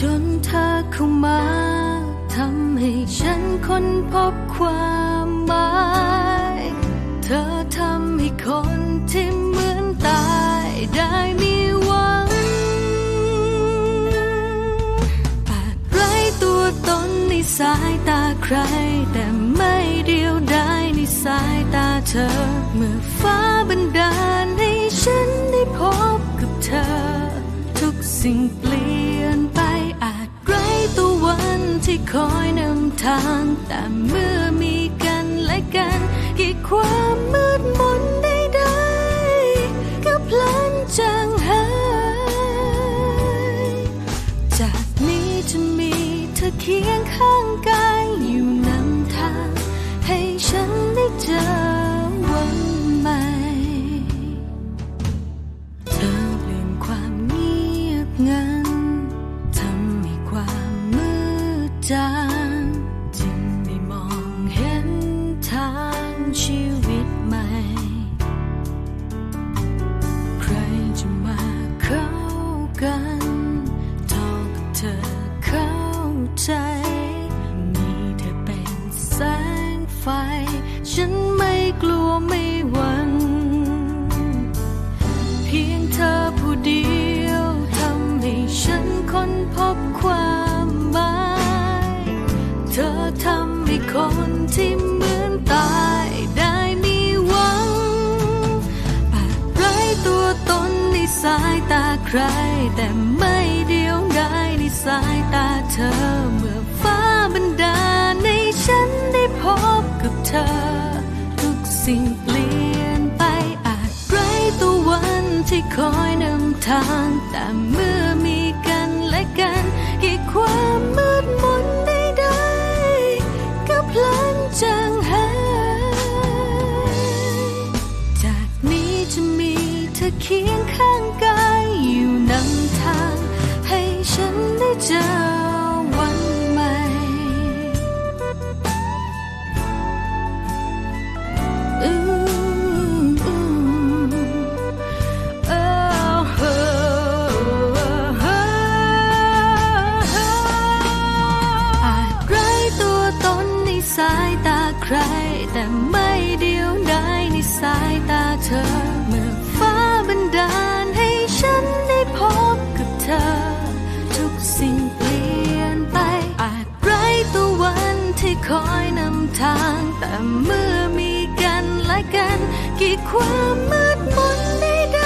จนเธอเข้ามาทำให้ฉันค้นพบความหมาย เธอทำให้คนที่เหมือนตายได้มีหวังอาจไร้ตัวตนในสายตาใคร แต่ไม่เดียวดายในสายตาเธอ เมื่อฟ้าบันดาลให้ฉันได้พบกับเธอ ทุกสิ่ง คอยนำทางแต่เมื่อมีกันและกันกี่ความมืดมนใดๆก็พลันจางหายจากนี้จะมีเธอเคียงข้าง ชีวิตใหม่ ใครจะมาเข้ากันเท่ากับเธอเข้าใจ มีเธอเป็นแสงไฟ ฉันไม่กลัวไม่หวั่นเพียงเธอผู้เดียวทำให้ฉันค้นพบความหมาย เธอทำให้คนที่เหมือนตาย สายตาใคร แต่ไม่เดียวดายในสายตาเธอ เมื่อฟ้าบันดาลในฉันได้พบกับเธอ ทุกสิ่งเปลี่ยนไปอาจไร้ตัววันที่คอยนำทางแต่เมื่อ ร แต่ไม่เดียวดายในสายตาเธอ เมื่อฟ้าบันดาลให้ฉันได้พบกับเธอ ทุกสิ่งเปลี่ยนไป อาจไร้ตัววันที่คอยนำทาง แต่เมื่อมีกันและกัน กี่ความมืดมนใด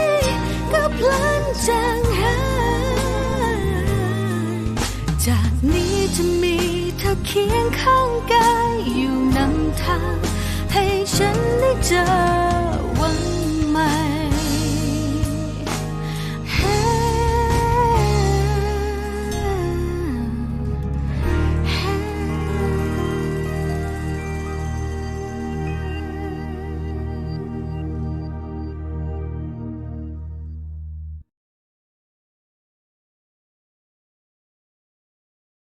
ๆก็พลันจางหายจากนี้จะมี เคียงข้างกายอยู่นำทาง